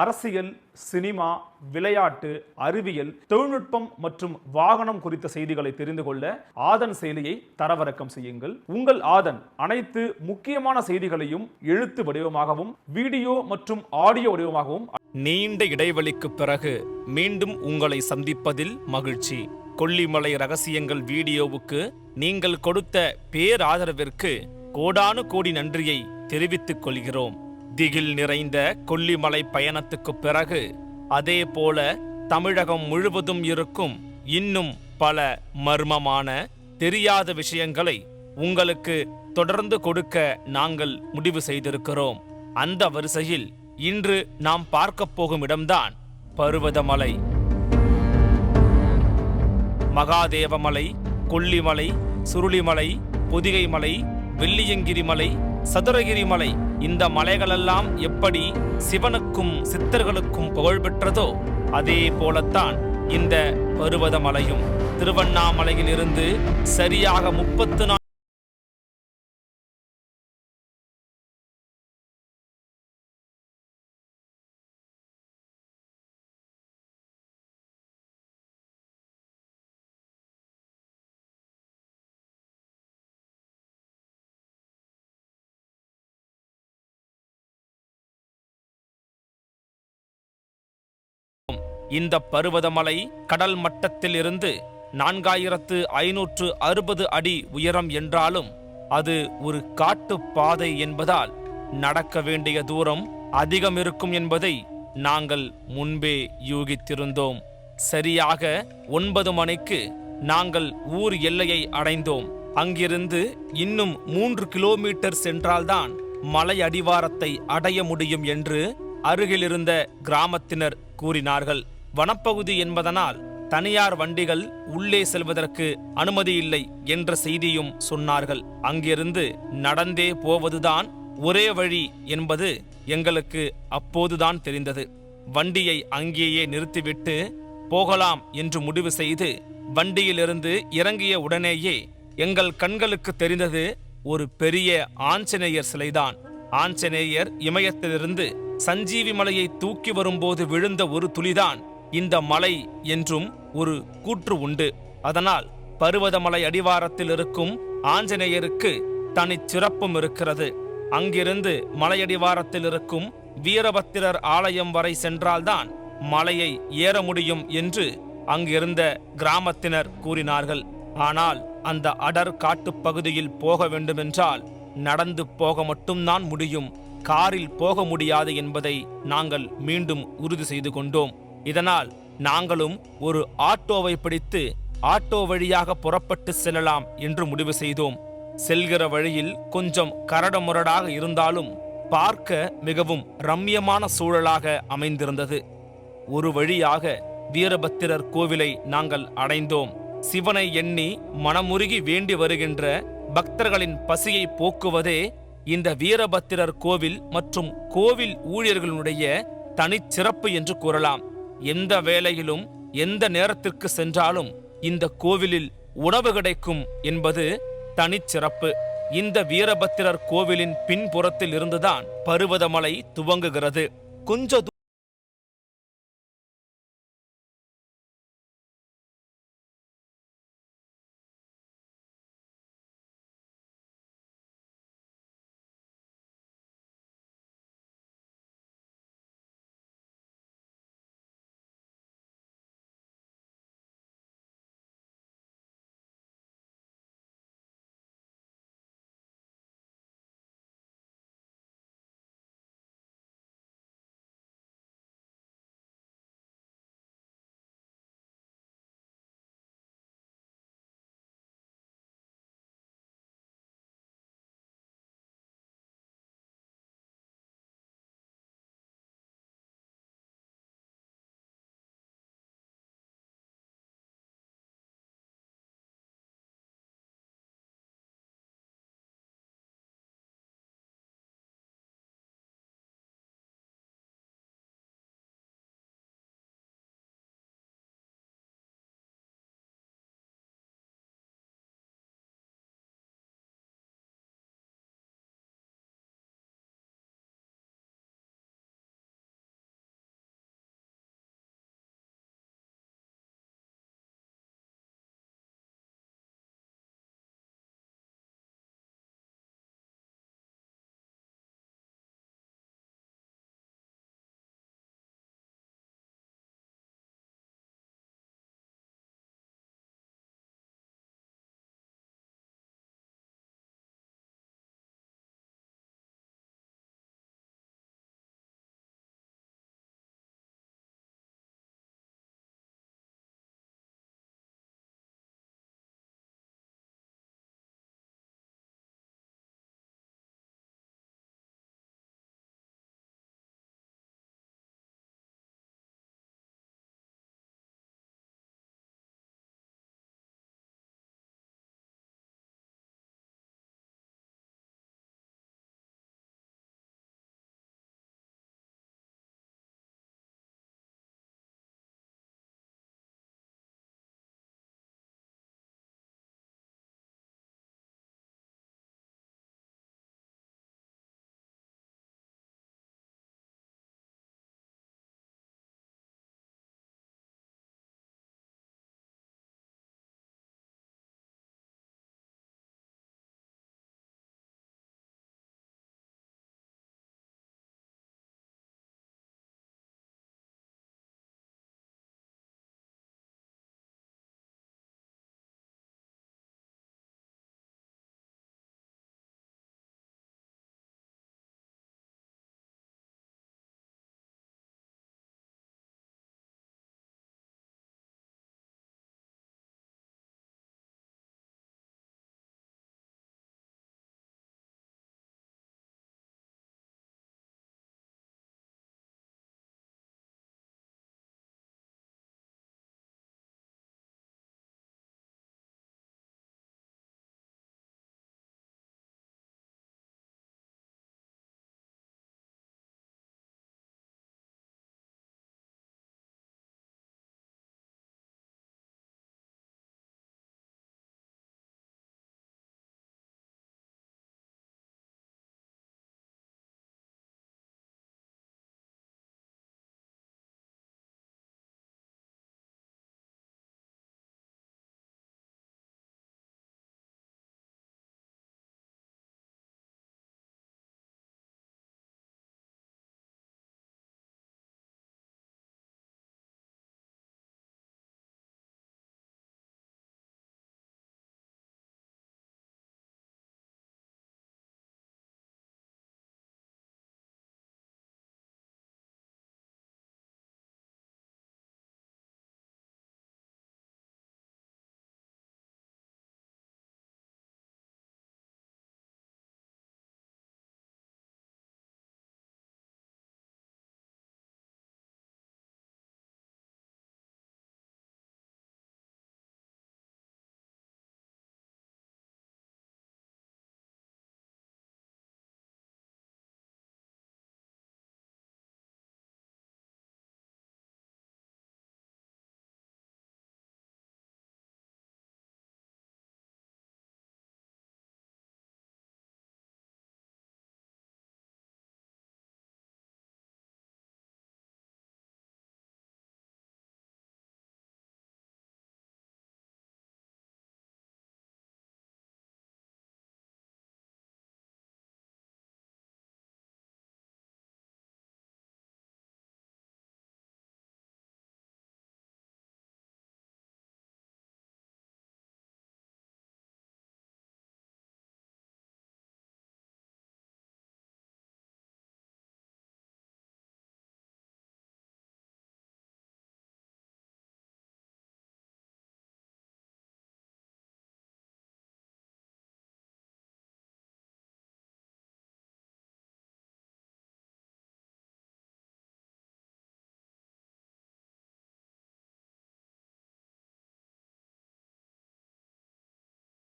அரசியல் சினிமா விளையாட்டு அறிவியல் தொழில்நுட்பம் மற்றும் வாகனம் குறித்த செய்திகளை தெரிந்து கொள்ள ஆதன் செயலியை தரவிறக்கம் செய்யுங்கள். உங்கள் ஆதன் அனைத்து முக்கியமான செய்திகளையும் எழுத்து வடிவமாகவும் வீடியோ மற்றும் ஆடியோ வடிவமாகவும் நீண்ட இடைவெளிக்கு பிறகு மீண்டும் உங்களை சந்திப்பதில் மகிழ்ச்சி. கொல்லிமலை ரகசியங்கள் வீடியோவுக்கு நீங்கள் கொடுத்த பேராதரவிற்கு கோடானு கோடி நன்றியை தெரிவித்துக் கொள்கிறோம். திகில் நிறைந்த கொல்லிமலை பயணத்துக்கு பிறகு அதே போல தமிழகம் முழுவதும் இருக்கும் இன்னும் பல மர்மமான தெரியாத விஷயங்களை உங்களுக்கு தொடர்ந்து கொடுக்க நாங்கள் முடிவு செய்திருக்கிறோம். அந்த வரிசையில் இன்று நாம் பார்க்கப் போகும் இடம்தான் பருவதமலை. மகாதேவமலை கொல்லிமலை சுருளிமலை பொதிகை மலை வெள்ளியங்கிரி மலை சதுரகிரி மலை இந்த மலைகளெல்லாம் எப்படி சிவனுக்கும் சித்தர்களுக்கும் புகழ் பெற்றதோ அதே போலத்தான் இந்த பருவத மலையும். திருவண்ணாமலையிலிருந்து சரியாக முப்பத்து இந்த பருவதமலை கடல் மட்டத்தில் இருந்து நான்காயிரத்து ஐநூற்று அறுபது அடி உயரம் என்றாலும் அது ஒரு காட்டு பாதை என்பதால் நடக்க வேண்டிய தூரம் அதிகம் இருக்கும் என்பதை நாங்கள் முன்பே யூகித்திருந்தோம். சரியாக ஒன்பது மணிக்கு நாங்கள் ஊர் எல்லையை அடைந்தோம். அங்கிருந்து இன்னும் மூன்று கிலோமீட்டர் சென்றால்தான் மலை அடிவாரத்தை அடைய முடியும் என்று அருகிலிருந்த கிராமத்தினர் கூறினார்கள். வனப்பகுதி என்பதனால் தனியார் வண்டிகள் உள்ளே செல்வதற்கு அனுமதி இல்லை என்ற செய்தியும் சொன்னார்கள். அங்கிருந்து நடந்தே போவதுதான் ஒரே வழி என்பது எங்களுக்கு அப்போதுதான் தெரிந்தது. வண்டியை அங்கேயே நிறுத்திவிட்டு போகலாம் என்று முடிவு செய்து வண்டியிலிருந்து இறங்கிய உடனேயே எங்கள் கண்களுக்கு தெரிந்தது ஒரு பெரிய ஆஞ்சநேயர் சிலைதான். ஆஞ்சநேயர் இமயத்திலிருந்து சஞ்சீவி மலையை தூக்கி வரும்போது விழுந்த ஒரு துளிதான் இந்த மலை என்றும் ஒரு கூற்று உண்டு. அதனால் பருவதமலை அடிவாரத்தில் இருக்கும் ஆஞ்சநேயருக்கு தனிச் சிறப்பும் இருக்கிறது. அங்கிருந்து மலையடிவாரத்தில் இருக்கும் வீரபத்திரர் ஆலயம் வரை சென்றால்தான் மலையை ஏற முடியும் என்று அங்கிருந்த கிராமத்தினர் கூறினார்கள். ஆனால் அந்த அடர் காட்டுப்பகுதியில் போக வேண்டுமென்றால் நடந்து போக மட்டும்தான் முடியும். காரில் போக முடியாது என்பதை நாங்கள் மீண்டும் உறுதி செய்து கொண்டோம். இதனால் நாங்களும் ஒரு ஆட்டோவை பிடித்து ஆட்டோ வழியாக புறப்பட்டு செல்லலாம் என்று முடிவு செய்தோம். செல்கிற வழியில் கொஞ்சம் கரடமுரடாக இருந்தாலும் பார்க்க மிகவும் ரம்யமான சூழலாக அமைந்திருந்தது. ஒரு வழியாக வீரபத்திரர் கோவிலை நாங்கள் அடைந்தோம். சிவனை எண்ணி மனமுருகி வேண்டி வருகின்ற பக்தர்களின் பசியை போக்குவதே இந்த வீரபத்திரர் கோவில் மற்றும் கோவில் ஊழியர்களுடைய தனிச்சிறப்பு என்று கூறலாம். எந்த வேளையிலும் எந்த நேரத்திற்கு சென்றாலும் இந்த கோவிலில் உணவு கிடைக்கும் என்பது தனிச்சிறப்பு. இந்த வீரபத்திரர் கோவிலின் பின்புறத்தில் இருந்துதான் பருவதமலை துவங்குகிறது. கொஞ்ச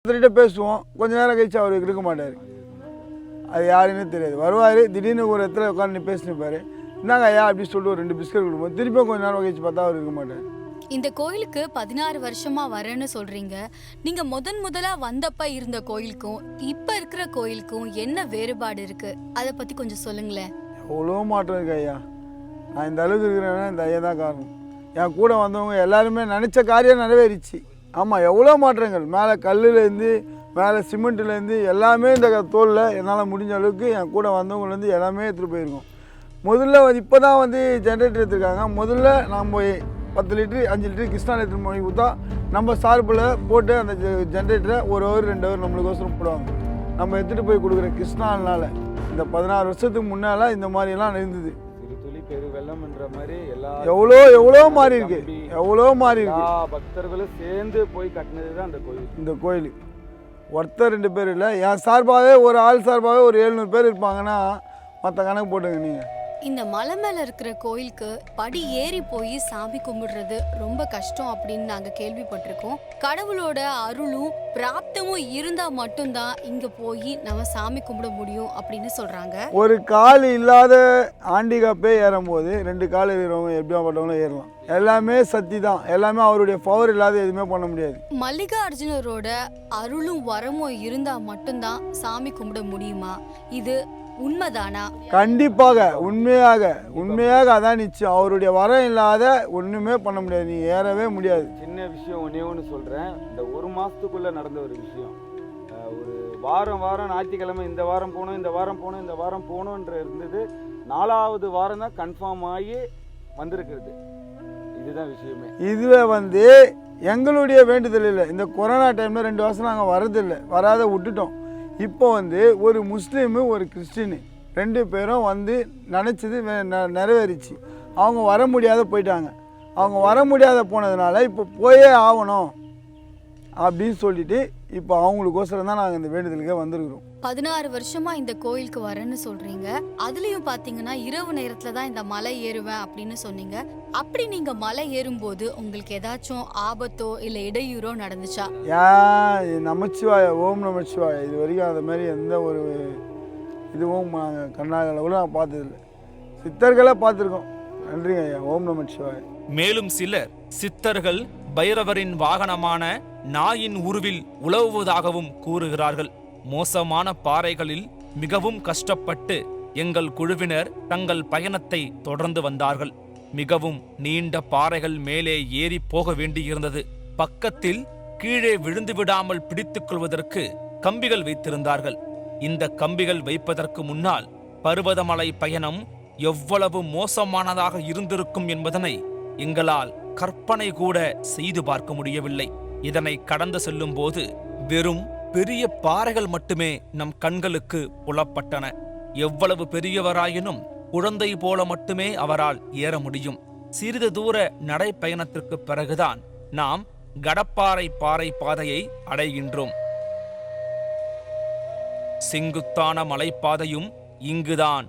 ஒருத்தர்கிட்ட பேசுவோம். கொஞ்ச நேரம் கழிச்சு அவர் இருக்க மாட்டார். அது யாருன்னே தெரியாது. வருவார் திடீர்னு ஒரு இடத்துல உட்காந்து பேசி நிற்பாரு இந்தாங்க ஐயா அப்படி சொல்லிட்டு ஒரு ரெண்டு பிஸ்கட் கொடுப்போம் திருப்பியும் கொஞ்ச நேரம் கழிச்சு பார்த்தா அவர் இருக்க மாட்டார். இந்த கோயிலுக்கு பதினாறு வருஷமா வரேன்னு சொல்றீங்க. நீங்க முதன் முதலா வந்தப்ப இருந்த கோயிலுக்கும் இப்ப இருக்கிற கோயிலுக்கும் என்ன வேறுபாடு இருக்கு? அத பத்தி கொஞ்சம் சொல்லுங்களேன். எவ்வளோ மாற்றம் இருக்கு ஐயா. நான் இந்த அளவுக்கு இருக்கிறேன்னா இந்த ஐயா தான் காரணம். என் கூட வந்தவங்க எல்லாருமே நினச்ச காரியம் நிறைவேறிச்சு. ஆமாம் எவ்வளோ மாற்றங்கள். மேலே கல்லுலேருந்து மேலே சிமெண்ட்லேருந்து எல்லாமே இந்த தோலில் என்னால் முடிஞ்ச அளவுக்கு என் கூட வந்தவங்கலேருந்து எல்லாமே எடுத்துகிட்டு போயிருக்கோம். முதல்ல இப்போ தான் வந்து ஜென்ரேட்டர் எடுத்துருக்காங்க. முதல்ல நம்ம பத்து லிட்டரு அஞ்சு லிட்டரு கிருஷ்ணா லிட்டர் மொழி கொடுத்தா நம்ம சார்பில் போட்டு அந்த ஜென்ரேட்டரை ஒரு ஹவர் ரெண்டு ஹவர் நம்மளுக்கோசரம் போடுவாங்க. நம்ம எடுத்துகிட்டு போய் கொடுக்குற கிருஷ்ணானால இந்த பதினாறு வருஷத்துக்கு முன்னால் இந்த மாதிரிலாம் இருந்தது. வெள்ளம்ன்ற மாதிரி எல்லா எவ்வளோ எவ்வளோ மாறி இருக்கு எவ்வளோ மாறி இருக்கு பக்தர்களும் சேர்ந்து போய் கட்டினது தான் அந்த கோயில். இந்த கோயில். ஒருத்தர் ரெண்டு பேர் இல்லை. என் சார்பாகவே ஒரு ஆள் சார்பாகவே ஒரு எழுநூறு பேர் இருப்பாங்கன்னா மற்ற கணக்கு போட்டுங்க நீங்கள் இந்த மலை மேல இருக்கிற கோயிலுக்கு படி ஏறி போய் சாமி கும்பிடுறது ரொம்ப கஷ்டம் அப்படின்னு நாங்க கேள்விப்பட்டிருக்கோம். கடவுளோட அருளும் பிராப்தமும் இருந்தா மட்டும்தான் இங்க போய் நம்ம சாமி கும்பிட முடியும் அப்படின்னு சொல்றாங்க. ஒரு கால் இல்லாத ஆண்டிகாப்பே ஏறும்போது ரெண்டு கால் இருக்கிறவங்க எப்படியாப்பட்டவங்களும் ஏறலாம். எல்லாமே சக்தி தான் எல்லாமே அவருடைய பவர் இல்லாத எதுவுமே பண்ண முடியாது. மல்லிகார்ஜுனரோட அருளும் வரமும் இருந்தா மட்டும்தான் சாமி கும்பிட முடியுமா? இது உண்மைதானா? கண்டிப்பாக உண்மையாக உண்மையாக அதான் நிச்சயம். அவருடைய வரம் இல்லாத ஒன்றுமே பண்ண முடியாது. நீ ஏறவே முடியாது. சின்ன விஷயம் ஒன்றே ஒன்று சொல்கிறேன் இந்த ஒரு மாதத்துக்குள்ளே நடந்த ஒரு விஷயம். ஒரு வாரம் வாரம் ஞாயிற்றுக்கிழமை இந்த வாரம் போகணும் இந்த வாரம் போகணும் இந்த வாரம் போகணுன்ற இருந்தது. நாலாவது வாரம் தான் கன்ஃபார்ம் ஆகி வந்திருக்கிறது. இதுதான் விஷயமே. இதுவே வந்து எங்களுடைய வேண்டுதல் இல்லை. இந்த கொரோனா டைமில் ரெண்டு வருஷம் நாங்கள் வரதில்லை வராத விட்டுட்டோம். இப்போ வந்து ஒரு முஸ்லீமு ஒரு கிறிஸ்டினு ரெண்டு பேரும் வந்து நினச்சது நிறைவேறிச்சு. அவங்க வர முடியாத போயிட்டாங்க. அவங்க வர முடியாத போனதுனால இப்போ போயே ஆகணும் அப்படின்னு சொல்லிட்டு இப்போ அவங்களுக்கோசரம் தான் நாங்கள் இந்த வேண்டுதலுக்கே வந்திருக்கிறோம். பதினாறு வருஷமா இந்த கோயிலுக்கு வரேன்னு சொல்றீங்க. அதுலயும் பாத்தீங்கன்னா இரவு நேரத்துல தான் இந்த மலை ஏறுவேன் அப்படின்னு சொன்னீங்க. அப்படி நீங்க மலை ஏறும்போது உங்களுக்கு ஏதாச்சும் ஆபத்தோ இல்ல இடையூறோ நடந்துச்சா? ஏன் நமச்சிவாய ஓம் நமச்சிவாய. இது வரைக்கும் அந்த மாதிரி எந்த ஒரு இதுவும் நாங்கள் கண்ணாகளவில் நான் பார்த்ததில்லை. சித்தர்களை பார்த்துருக்கோம். நன்றிங்க ஐயா. ஓம் நமச்சிவாய. மேலும் சிலர் சித்தர்கள் பைரவரின் வாகனமான நாயின் உருவில் உலவுவதாகவும் கூறுகிறார்கள். மோசமான பாறைகளில் மிகவும் கஷ்டப்பட்டு எங்கள் குழுவினர் தங்கள் பயணத்தை தொடர்ந்து வந்தார்கள். மிகவும் நீண்ட பாறைகள் மேலே ஏறி போக வேண்டியிருந்தது. பக்கத்தில் கீழே விழுந்து விடாமல் பிடித்துக் கொள்வதற்கு கம்பிகள் வைத்திருந்தார்கள். இந்த கம்பிகள் வைப்பதற்கு முன்னால் பருவதமலை பயணம் எவ்வளவு மோசமானதாக இருந்திருக்கும் என்பதனை எங்களால் கற்பனை கூட செய்து பார்க்க முடியவில்லை. இதனை கடந்து செல்லும் போது வெறும் பெரிய பாறைகள் மட்டுமே நம் கண்களுக்கு புலப்பட்டன. எவ்வளவு பெரியவராயினும் குழந்தை போல மட்டுமே அவரால் ஏற முடியும். சிறிது தூர நடைப்பயணத்திற்கு பிறகுதான் நாம் கடப்பாறை பாறை பாதையை அடைகின்றோம். செங்குத்தான மலைப்பாதையும் இங்குதான்.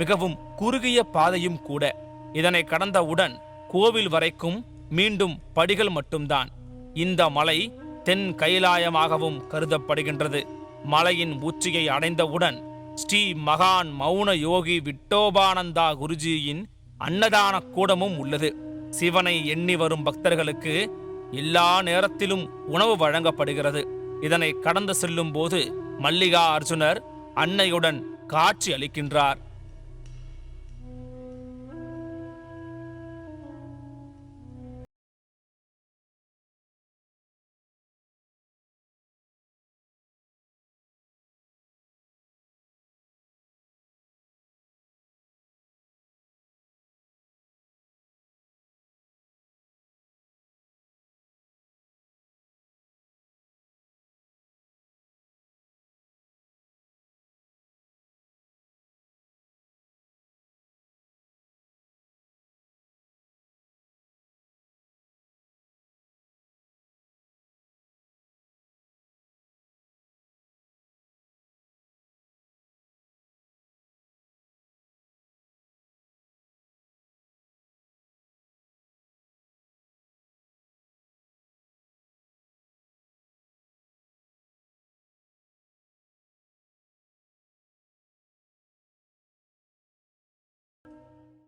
மிகவும் குறுகிய பாதையும் கூட. இதனை கடந்தவுடன் கோவில் வரைக்கும் மீண்டும் படிகள் மட்டும்தான். இந்த மலை தென் கைலாயமாகவும் கருதப்படுகின்றது. மலையின் உச்சியை அடைந்தவுடன் ஸ்ரீ மகான் மௌன யோகி விட்டோபானந்தா குருஜியின் அன்னதான கூடமும் உள்ளது. சிவனை எண்ணி வரும் பக்தர்களுக்கு எல்லா நேரத்திலும் உணவு வழங்கப்படுகிறது. இதனை கடந்து செல்லும் போது மல்லிகா அர்ஜுனர் அன்னையுடன் காட்சி அளிக்கின்றார்.